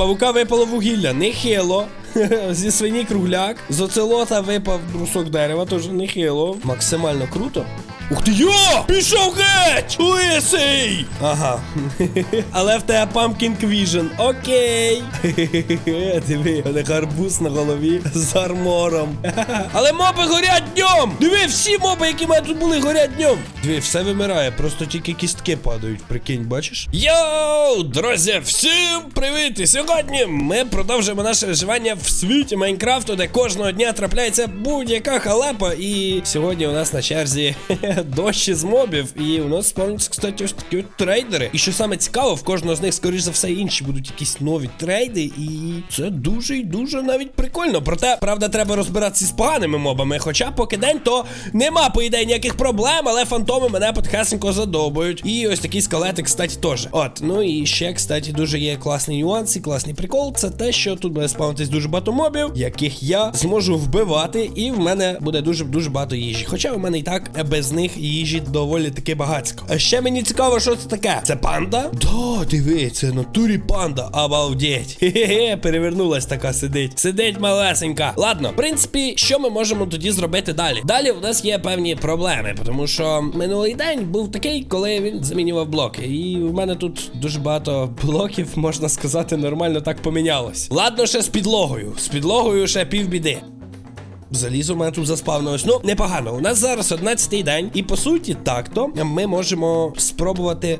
павука випало вугілля, нехило. Зі свині кругляк. З оцелота випав брусок дерева, тож нехило. Максимально круто. Ух ти йо! Пішов геть! Лисий! Ага. Але в тебе Pumpkin Vision. Окей. Диви, у них арбуз на голові з армором. Але моби горять днем! Диви, всі моби, які в мене тут були, горять днем. Диви, все вимирає, просто тільки кістки падають, прикинь, бачиш? Йоу, друзі, всім привіт! І сьогодні ми продовжуємо наше виживання в світі Майнкрафту, де кожного дня трапляється будь-яка халепа. І сьогодні у нас на черзі дощ із мобів. І у нас спавняться, кстати, ось такі от трейдери. І що саме цікаво, в кожного з них, скоріш за все, інші будуть якісь нові трейди. І це дуже і дуже навіть прикольно. Проте, правда, треба розбиратися з поганими мобами. Хоча поки день, то нема, по ідеї, ніяких проблем, але фантоми мене потихесенько задобують. І ось такий скелетик, кстати, теж. От, ну і ще, кстати, дуже є класний нюанс і класний прикол. Це те, що тут буде спавнитись дуже багато мобів, яких я зможу вбивати, і в мене буде дуже дуже багато їжі. Хоча у мене і так без них їжі доволі таки багатсько. А ще мені цікаво, що це таке. Це панда? Да, в натурі панда. Обалдеть. Хе-хе, перевернулась така сидить. Сидить малесенька. Ладно, в принципі, що ми можемо тоді зробити далі? Далі у нас є певні проблеми, тому що минулий день був такий, коли він замінював блоки. І в мене тут дуже багато блоків, можна сказати, нормально так помінялось. Ладно, ще з підлогою. З підлогою ще півбіди. Залізо у мене тут заспавнилось. Ну, непогано. У нас зараз 11-й день, і по суті, так-то ми можемо спробувати.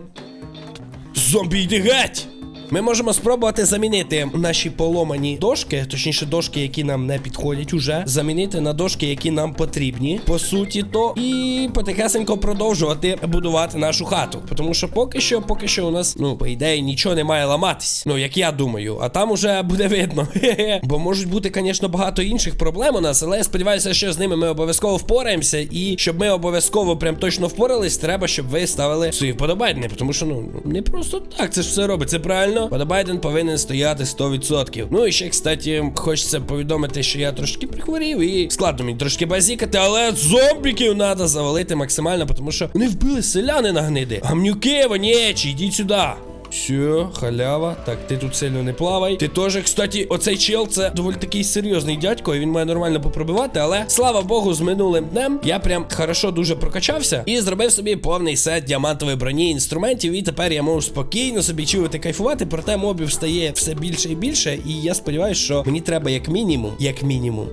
Зомбі йди геть! Ми можемо спробувати замінити наші поломані дошки, точніше, дошки, які нам не підходять уже, замінити на дошки, які нам потрібні, по суті, то і потихесенько продовжувати будувати нашу хату. Тому що поки що, поки що у нас, ну, по ідеї, нічого не має ламатись. Ну, як я думаю, а там уже буде видно. Бо можуть бути, звісно, багато інших проблем у нас, але я сподіваюся, що з ними ми обов'язково впораємося. І щоб ми обов'язково прям точно впорались, треба, щоб ви ставили свої вподобайни. Тому що, ну, не просто так це ж все робить. Це правильно. Подобайден повинен стояти 100%. Ну і ще, кстати, хочеться повідомити, що я трошки прихворів і складно мені трошки базікати, але зомбіків треба завалити максимально, тому що вони вбили селяни на гниди. Гамнюки, вонєчі, йдіть сюди. Все, халява. Так, ти тут сильно не плавай. Ти теж, кстати, оцей чел це доволі такий серйозний дядько, і він має нормально попробивати, але слава Богу, з минулим днем я прям хорошо дуже прокачався і зробив собі повний сет діамантової броні інструментів. І тепер я можу спокійно собі чувати кайфувати, проте мобів стає все більше і більше. І я сподіваюся, що мені треба як мінімум, як мінімум.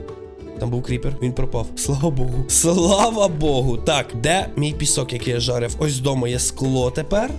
Там був кріпер, він пропав. Слава Богу. Слава Богу. Так, де мій пісок, який я жарив? Ось вдома є скло тепер.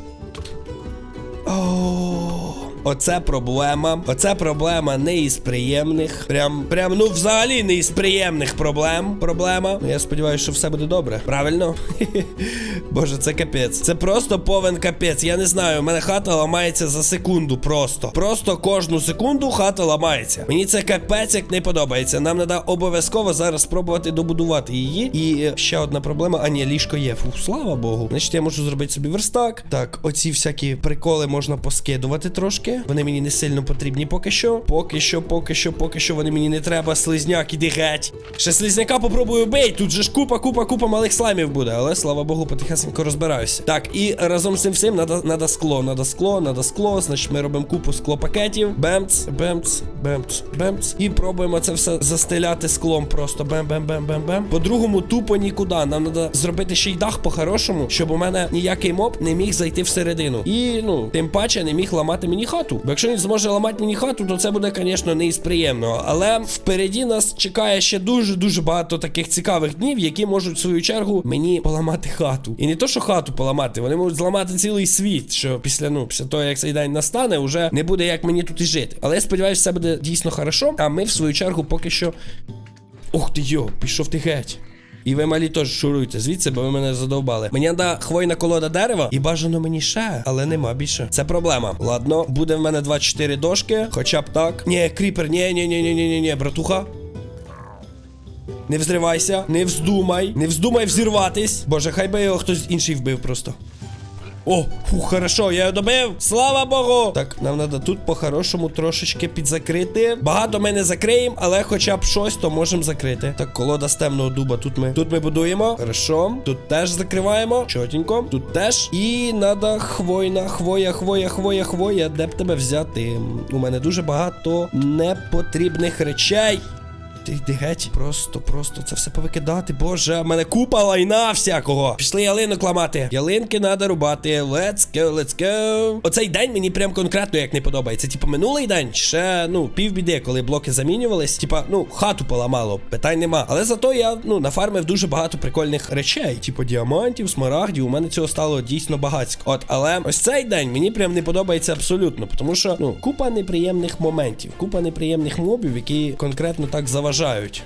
О, Оце проблема. Оце проблема не із приємних. Прям, прям, ну взагалі не із приємних проблем. Проблема. Ну, я сподіваюся, що все буде добре. Правильно? Боже, це капець. Це просто повен капець. Я не знаю. У мене хата ламається за секунду. Просто. Просто кожну секунду хата ламається. Мені це капець як не подобається. Нам треба обов'язково зараз спробувати добудувати її. І е, ще одна проблема. А ні, ліжко є. Фу, слава Богу. Значить, я можу зробити собі верстак. Так, оці всякі приколи можна поскидувати трошки. Вони мені не сильно потрібні поки що. Поки що, поки що, поки що вони мені не треба. Слизняк, іди геть. Ще слизняка попробую бей. Тут же ж купа, купа, купа малих слаймів буде. Але слава Богу, потихесенько розбираюся. Так, і разом з цим всім надо, скло, надо скло, надо скло. Значить, ми робимо купу склопакетів. Бемц, бемц, бемц, бемц. І пробуємо це все застеляти склом. Просто бем-бем-бем-бем-бем. По-другому, тупо нікуди. Нам треба зробити ще й дах по-хорошому, щоб у мене ніякий моб не міг зайти всередину. І ну, тим паче не міг ламати мені хату. Бо якщо він зможе ламати мені хату, то це буде, звісно, не із приємного. Але впереді нас чекає ще дуже-дуже багато таких цікавих днів, які можуть в свою чергу мені поламати хату. І не то, що хату поламати, вони можуть зламати цілий світ. Що після ну, після того, як цей день настане, вже не буде як мені тут і жити. Але я сподіваюся, все буде дійсно хорошо. А ми в свою чергу поки що. Ух ти йо, пішов ти геть. І ви малі теж шуруйте звідси, бо ви мене задовбали. Мені треба хвойна колода дерева, і бажано мені ще, але нема більше. Це проблема. Ладно, буде в мене 24 дошки, хоча б так. Ні, кріпер, ні, ні, ні, ні, ні, ні, ні, братуха. Не взривайся, не вздумай, не вздумай взірватись. Боже, хай би його хтось інший вбив просто. О, фу, хорошо, я його добив. Слава Богу. Так, нам треба тут по-хорошому трошечки підзакрити. Багато ми не закриємо, але хоча б щось, то можемо закрити. Так, колода з темного дуба. Тут ми тут ми будуємо. Хорошо. Тут теж закриваємо. Чотенько. Тут теж. І треба хвойна, хвоя, хвоя, хвоя, хвоя. Де б тебе взяти? У мене дуже багато непотрібних речей. Ти йди геть. Просто, просто це все повикидати. Боже, в мене купа лайна всякого. Пішли ялинок ламати. Ялинки треба рубати. Let's go, let's go. Оцей день мені прям конкретно як не подобається. Типу, минулий день ще, ну, півбіди, коли блоки замінювались. Типа, ну, хату поламало, питань нема. Але зато я, ну, нафармив дуже багато прикольних речей. Типу, діамантів, смарагдів. У мене цього стало дійсно багатсько. От, але ось цей день мені прям не подобається абсолютно. Тому що, ну, купа неприємних моментів, купа неприємних мобів, які конкретно так заважають вважають.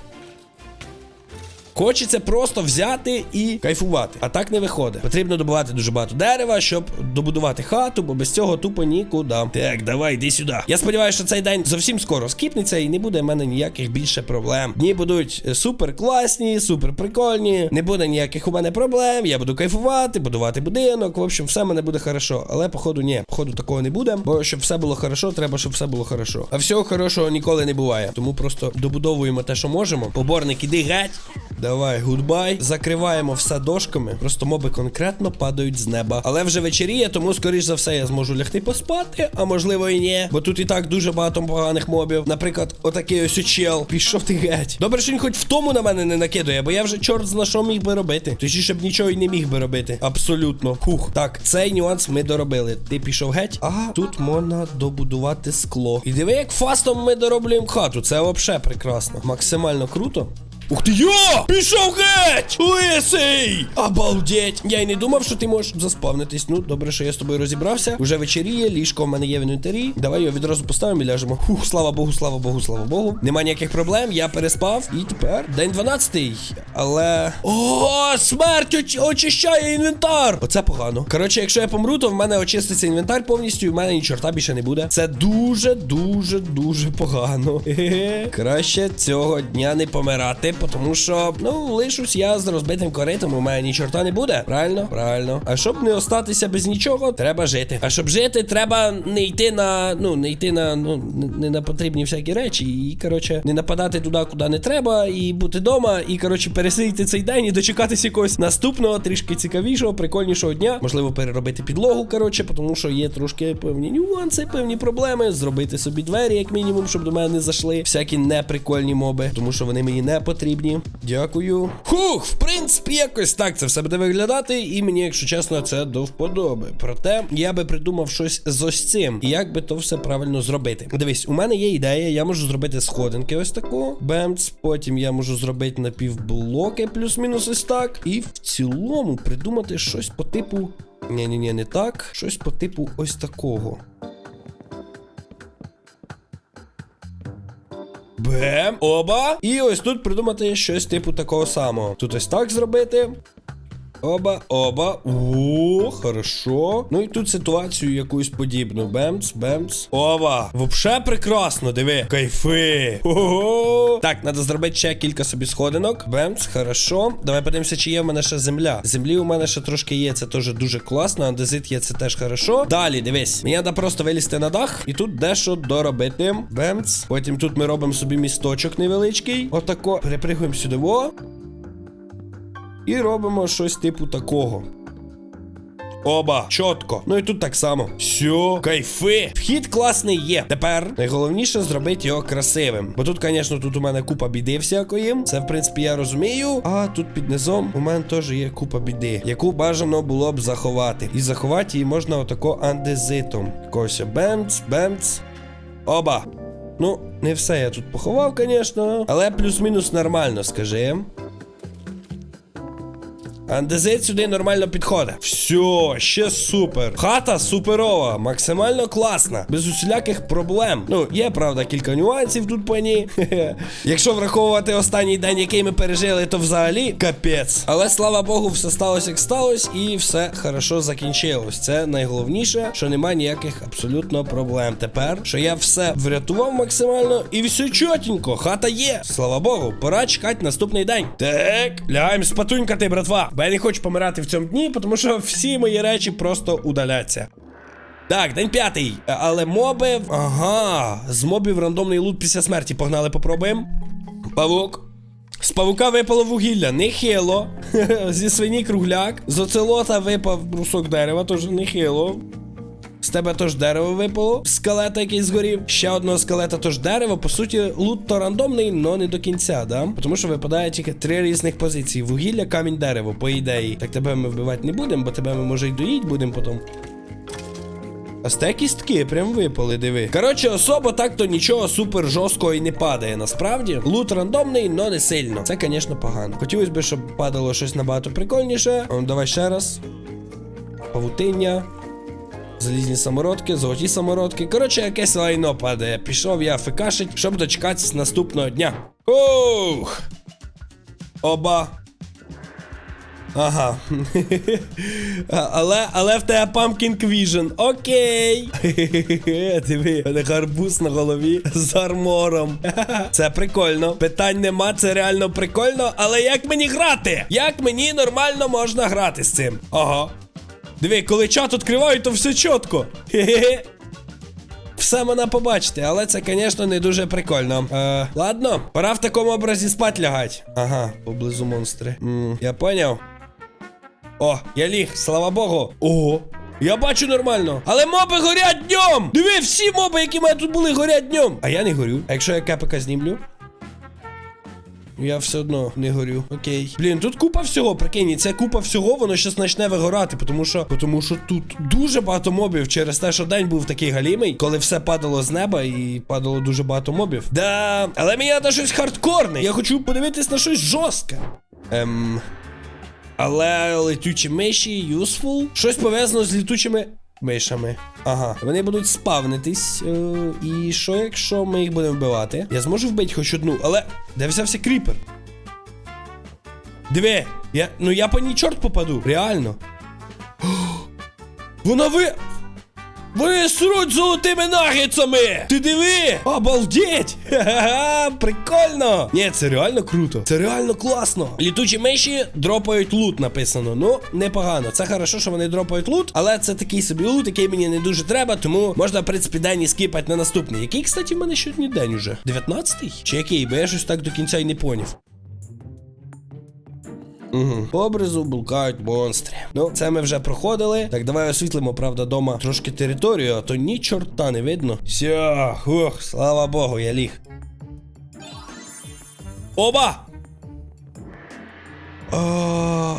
Хочеться просто взяти і кайфувати. А так не виходить. Потрібно добувати дуже багато дерева, щоб добудувати хату, бо без цього тупо нікуди. Так, давай, йди сюди. Я сподіваюся, що цей день зовсім скоро скіпнеться і не буде в мене ніяких більше проблем. Дні будуть е, супер класні, супер прикольні. Не буде ніяких у мене проблем. Я буду кайфувати, будувати будинок. В общем, все мене буде хорошо. Але походу, ні, походу такого не буде. Бо щоб все було хорошо, треба, щоб все було хорошо. А всього хорошого ніколи не буває. Тому просто добудовуємо те, що можемо. Поборник, іди геть. Давай, гудбай. Закриваємо все дошками. Просто моби конкретно падають з неба. Але вже вечеріє, тому скоріш за все я зможу лягти поспати, а можливо і ні. Бо тут і так дуже багато поганих мобів. Наприклад, отакий ось чел. Пішов ти геть. Добре, що він хоч в тому на мене не накидує, бо я вже чорт зна що міг би робити. Точніше б нічого й не міг би робити. Абсолютно. Хух. Так, цей нюанс ми доробили. Ти пішов геть. Ага, тут можна добудувати скло. І диви, як фастом ми дороблюємо хату. Це взагалі прекрасно. Максимально круто. Ух ти я! Пішов геть! Лисий! Обалдеть! Я й не думав, що ти можеш заспавнитись. Ну, добре, що я з тобою розібрався. Уже вечеріє, ліжко в мене є в інвентарі. Давай його відразу поставимо і ляжемо. Фух, слава Богу, слава Богу, слава Богу. Нема ніяких проблем, я переспав. І тепер день 12. Але. О, смерть оч- очищає інвентар! Оце погано. Коротше, якщо я помру, то в мене очиститься інвентар повністю, і в мене ні чорта більше не буде. Це дуже, дуже, дуже погано. Краще цього дня не помирати, тому що, ну, лишусь я з розбитим коритом, у мене ні чорта не буде. Правильно? Правильно. А щоб не остатися без нічого, треба жити. А щоб жити, треба не йти на. Ну, не йти на. Ну, не- на потрібні всякі речі. І, коротше, не нападати туди, куди не треба, і бути вдома, і, коротше, пересидіти цей день і дочекатися якогось наступного, трішки цікавішого, прикольнішого дня. Можливо, переробити підлогу, коротше, тому що є трошки певні нюанси, певні проблеми. Зробити собі двері, як мінімум, щоб до мене не зайшли. Всякі неприкольні моби, тому що вони мені не потрібні. Дякую. Хух, в принципі, якось так це все буде виглядати, і мені, якщо чесно, це до вподоби. Проте я би придумав щось з ось цим. І як би то все правильно зробити. Дивись, у мене є ідея, я можу зробити сходинки ось таку. Бемц. Потім я можу зробити напівблоки, плюс-мінус ось так. І в цілому придумати щось по типу. Ні-ні-ні, не так. Щось по типу ось такого. Бем, оба. І ось тут придумати щось типу такого самого. Тут ось так зробити. Оба, оба. О, хорошо. Ну і тут ситуацію якусь подібну. Бемц, бемц. Оба. Вообще прекрасно, диви. Кайфи. Ого. Так, треба зробити ще кілька собі сходинок. Бемц, хорошо. Давай подивимося, чи є в мене ще земля. Землі у мене ще трошки є, це теж дуже класно. Андезит є, це теж хорошо. Далі, дивись. Мені треба просто вилізти на дах і тут дещо доробити. Бемц. Потім тут ми робимо собі місточок невеличкий. Отако. Перепригуємо сюди. Во. І робимо щось типу такого. Оба, чітко. Ну і тут так само. Все, кайфи. Вхід класний є. Тепер найголовніше зробити його красивим. Бо тут, звісно, тут у мене купа біди всякої. Це, в принципі, я розумію. А тут під низом у мене теж є купа біди, яку бажано було б заховати. І заховати її можна отако андезитом. Якось бемц, бемц. Оба. Ну, не все я тут поховав, звісно. Але плюс-мінус нормально, скажи. Андезит сюди нормально підходить. Все, ще супер. Хата суперова, максимально класна, без усіляких проблем. Ну, є, правда, кілька нюансів тут по ній. Якщо враховувати останній день, який ми пережили, то взагалі капець. Але слава Богу, все сталося як сталося, і все хорошо закінчилось. Це найголовніше, що немає ніяких абсолютно проблем. Тепер, що я все врятував максимально, і все чотенько, хата є. Слава Богу, пора чекати наступний день. Так, лягаємо спатунькати, братва. Бо я не хочу помирати в цьому дні, тому що всі мої речі просто удаляться. Так, день п'ятий. Е, Але моби. Ага. З мобів рандомний лут після смерті. Погнали, попробуємо. Павук. З павука випало вугілля, нехило. Зі свині кругляк. З оцелота випав брусок дерева, тож нехило. Тебе теж дерево випало, скелета який згорів. Ще одного скелета, тож дерево. По суті, лут то рандомний, але не до кінця, да? Тому що випадає тільки три різних позиції: вугілля, камінь, дерево, по ідеї. Так тебе ми вбивати не будемо, бо тебе ми може й доїть будемо потім. А з те кістки прям випали, диви. Коротше, особо так-то нічого супер жорсткого і не падає. Насправді, лут рандомний, но не сильно. Це, звісно, погано. Хотілося б, щоб падало щось набагато прикольніше. Давай ще раз. Павутиння. Залізні самородки, золоті самородки. Коротше, якесь лайно падає. Пішов я фекашить, щоб дочекатись наступного дня. Ух! Оба. Ага. Але, але в тебе Pumpkin Vision. Окей. Диви, мене гарбуз на голові з армором. Це прикольно. Питань нема, це реально прикольно. Але як мені грати? Як мені нормально можна грати з цим? Ага. Диви, коли чат відкриваю, то все чітко. Хе-хе. Все мене побачите, але це, звісно, не дуже прикольно. Е, ладно, пора в такому образі спать лягать. Ага, поблизу монстри. М, я поняв. О, я ліг, слава Богу. Ого. Я бачу нормально. Але моби горять днем! Диви, всі моби, які в мене тут були, горять днем. А я не горю. А якщо я кепика знімлю? Я все одно не горю. Окей. Блін, тут купа всього, прикинь, це купа всього, воно щас почне вигорати, тому що, тому що тут дуже багато мобів через те, що день був такий галімий, коли все падало з неба і падало дуже багато мобів. Да, але мені треба щось хардкорне. Я хочу подивитись на щось жорстке. Ем. Але летючі миші useful. Щось пов'язано з літучими мишами. Ага, вони будуть спавнитись. Е, і що, якщо ми їх будемо вбивати? Я зможу вбити хоч одну, але де взявся кріпер? Диви, я, ну я по ній чорт попаду, реально. Вона ви. Ви сруть золотими нагетсами! Ти диви! Обалдеть! Ха-ха-ха! Прикольно! Ні, це реально круто. Це реально класно. Літучі миші дропають лут, написано. Ну, непогано. Це хорошо, що вони дропають лут, але це такий собі лут, який мені не дуже треба, тому можна, в принципі, день і скіпати на наступний. Який, кстати, в мене сьогодні день уже? 19-й? Чи який? Бо я щось так до кінця й не поняв. Угу. По обризу блукають монстри. Ну, це ми вже проходили. Так, давай освітлимо, правда, дома трошки територію, а то ні чорта не видно. Все, ух, слава Богу, я ліг. Оба! А,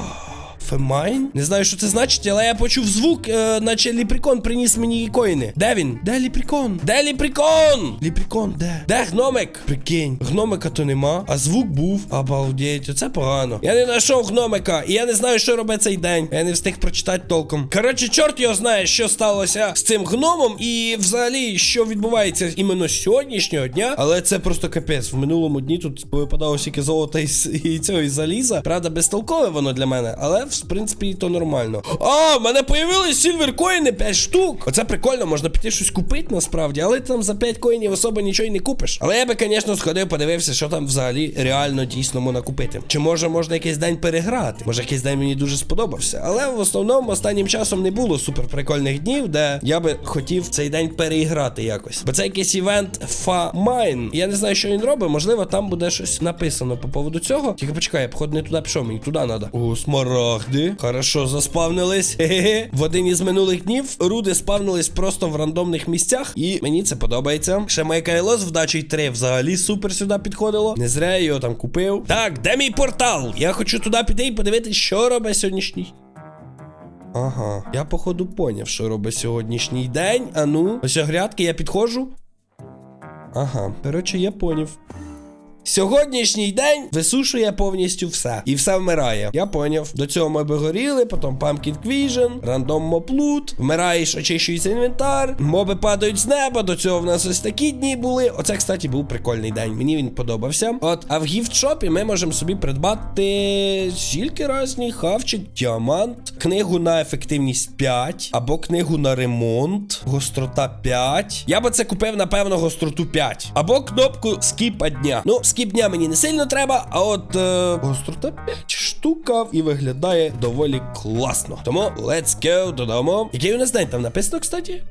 Фемайн? Не знаю, що це значить, але я почув звук, е, наче ліпрікон приніс мені коїни. Де він? Де ліпрікон? Де ліпрікон? Ліпрікон, де? Де гномик? Прикинь, гномика то нема, а звук був. Обалдеть, оце погано. Я не знайшов гномика, і я не знаю, що робить цей день. Я не встиг прочитати толком. Коротше, чорт його знає, що сталося з цим гномом, і взагалі, що відбувається іменно сьогоднішнього дня. Але це просто капець. В минулому дні тут повипадало стільки золота і, і цього і заліза. Правда, безтолкове воно для мене, але в принципі то нормально. А, в мене появились сільвер коїни 5 штук. Оце прикольно, можна піти щось купити насправді, але ти там за 5 коїнів особо нічого й не купиш. Але я би, звісно, сходив, подивився, що там взагалі реально дійсно можна купити. Чи може можна якийсь день переграти? Може, якийсь день мені дуже сподобався. Але в основному останнім часом не було супер прикольних днів, де я би хотів цей день переіграти якось. Бо це якийсь івент Famine. Я не знаю, що він робить. Можливо, там буде щось написано по поводу цього. Тільки почекай, я походу не туди пішов, мені туди треба. О, смарагди. Хорошо, заспавнились. Хе-хе. В один із минулих днів руди спавнились просто в рандомних місцях, і мені це подобається. Ще моє кайло з вдачі 3 взагалі супер сюди підходило. Не зря я його там купив. Так, де мій портал? Я хочу туди піти і подивитися, що робить сьогоднішній. Ага, я походу поняв, що робить сьогоднішній день. А ну, ось грядки, я підходжу. Ага, коротше, я поняв. Сьогоднішній день висушує повністю все. І все вмирає. Я поняв. До цього ми би горіли, потім Pumpkin Vision, рандом моплут, вмираєш, очищується інвентар, моби падають з неба. До цього в нас ось такі дні були. Оце, кстати, був прикольний день. Мені він подобався. От, а в гіфтшопі ми можемо собі придбати стільки разні хавчик, діамант, книгу на ефективність 5, або книгу на ремонт, гострота 5. Я би це купив, напевно, гостроту 5. Або кнопку скіпа дня. Ну, скіпня мені не сильно треба, а от е, гострота 5 штука і виглядає доволі класно. Тому let's go додому. Який у нас день там написано, кстати?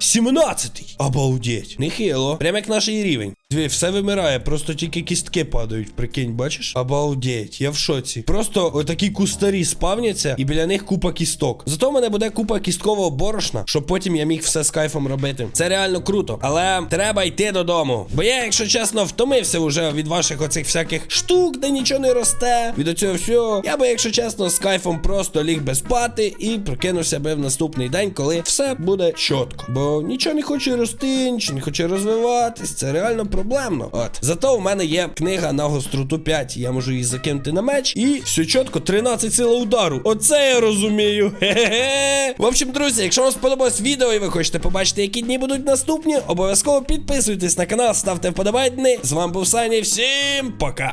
17-й. Обалдеть. Нехило. Прямо як наш рівень. Дві, все вимирає, просто тільки кістки падають, прикинь, бачиш? Обалдеть, я в шоці. Просто отакі кустарі спавняться, і біля них купа кісток. Зато в мене буде купа кісткового борошна, щоб потім я міг все з кайфом робити. Це реально круто. Але треба йти додому. Бо я, якщо чесно, втомився вже від ваших оцих всяких штук, де нічого не росте. Від оцього всього. Я би, якщо чесно, з кайфом просто ліг би спати і прокинувся би в наступний день, коли все буде чітко. Бо нічого не хоче рости, нічого не хоче розвиватись. Це реально проблемно. От. Зато у мене є книга на гостроту 5. Я можу її закинути на меч. І все чітко, 13 сила удару. Оце я розумію. Хе-хе-хе. В общем, друзі, якщо вам сподобалось відео і ви хочете побачити, які дні будуть наступні, обов'язково підписуйтесь на канал, ставте вподобайки. З вами був Саня. Всім пока!